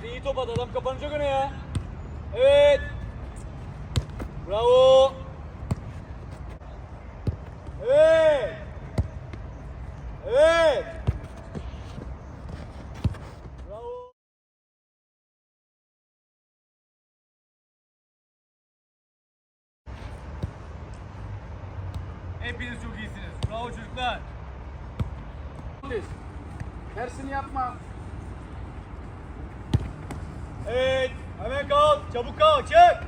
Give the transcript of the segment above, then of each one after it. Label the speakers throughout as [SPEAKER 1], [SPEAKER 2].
[SPEAKER 1] Hadi iyi top at adam kapanacak öne ya. Evet. Bravo. Evet. Evet. Bravo. Hepiniz çok iyisiniz. Bravo çocuklar.
[SPEAKER 2] Tersini yapma.
[SPEAKER 1] Evet. Hemen kalk. Çabuk kalk. Çık.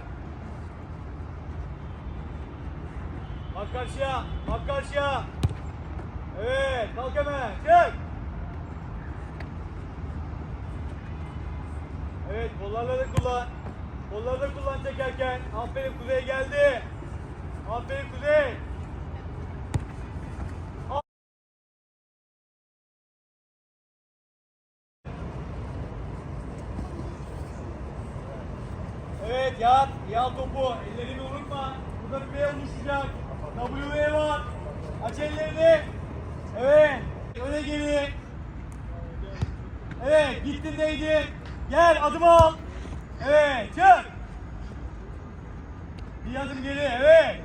[SPEAKER 1] Bak karşıya. Bak karşıya. Evet. Kalk hemen. Çık. Evet. Kollarla da kullan. Kolları da kullan çekerken. Aferin Kuzey geldi. Aferin Kuzey. Evet yat, yat topu. Ellerini unutma. Burada bir V oluşacak. W var. Aç ellerini. Evet. Öne geri. Evet, gittin değdin. Gel, adım al. Evet, çık. Bir adım geri, evet.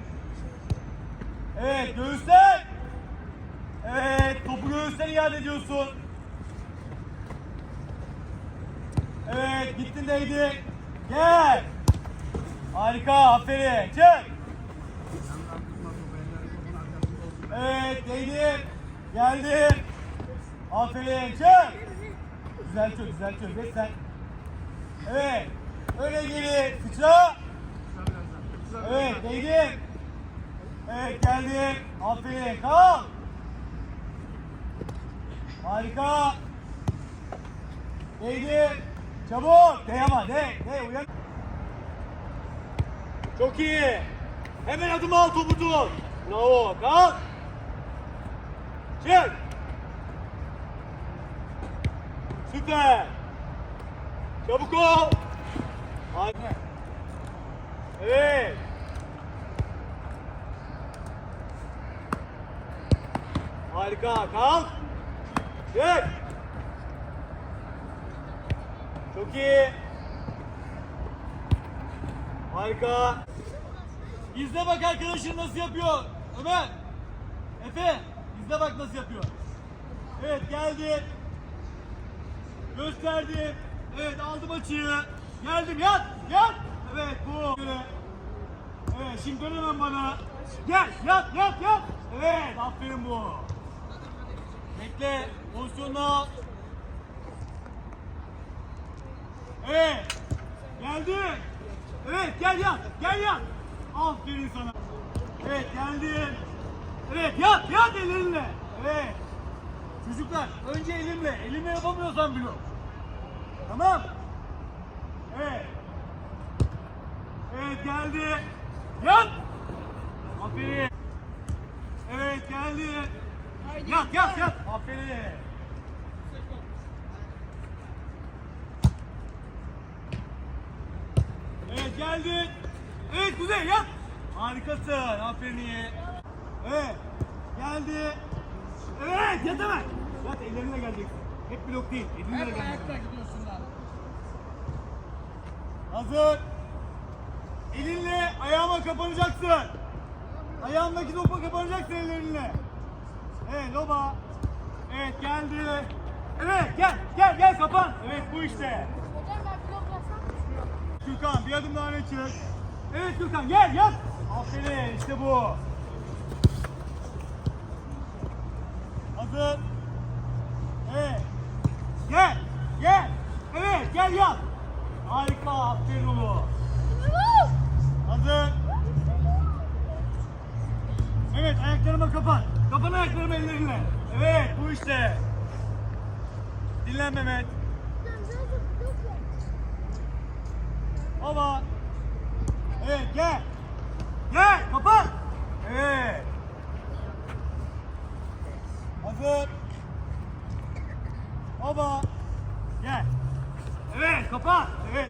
[SPEAKER 1] Evet, göğüsler. Evet, topu göğüsten iade ediyorsun. Evet, gittin değdin. Gel. Harika, aferin. Çık. Evet, değdin. Geldin. Aferin, çık. Güzel çök, güzel çök. Geç sen. Evet. Öyle geri. Sıçra. Evet, değdin. Evet, geldin. Aferin. Kal. Harika. Değdi. Çabuk. Dey ama. Dey. Dey. Uyan. Çok iyi. Hemen adım al topu tut. Bravo. Kalk. Çık. Süper. Çabuk ol. Hadi. Evet. Harika. Kalk. Çık. Çok iyi. Harika. İzle bak arkadaşın nasıl yapıyor. Ömer. Efe. İzle bak nasıl yapıyor. Evet geldi. Gösterdim. Evet aldım açıyı. Geldim yat. Yat. Evet bu. Evet şimdi dön hemen bana. Gel yat yat yat. Evet aferin bu. Bekle. Pozisyonunu al. Evet. Geldi. Evet gel yat. Gel yat. Aferin sana. Evet geldin. Evet yat yat ellerinle. Evet. Çocuklar önce elimle. Elimle yapamıyorsan bile. Tamam. Evet. Evet geldi. Yat. Aferin. Evet geldi. Yat yat yat. Aferin. Evet geldin. Evet Kuzey yat. Harikasın. Aferin iyi. Evet. Geldi. Evet yat hemen. Yat ellerinle geleceksin. Hep blok değil. Elinle
[SPEAKER 2] Hep ayakta gidiyorsun lan.
[SPEAKER 1] Hazır. Elinle ayağıma kapanacaksın. Ayağımdaki topa kapanacaksın ellerinle. Evet loba. Evet geldi. Evet gel gel gel kapan. Evet bu işte. Gürkan bir adım daha öne çık. Evet Gürkan gel yap. Aferin işte bu. Hazır. Evet. Gel. Gel. Evet gel yap. Harika aferin oğlum. Hazır. Evet ayaklarıma kapan. Kapan ayaklarımı ellerinle. Evet bu işte. Dinlen Mehmet. Baba. Evet gel. Gel kapat. Evet. Hazır. Baba. Gel. Evet kapat.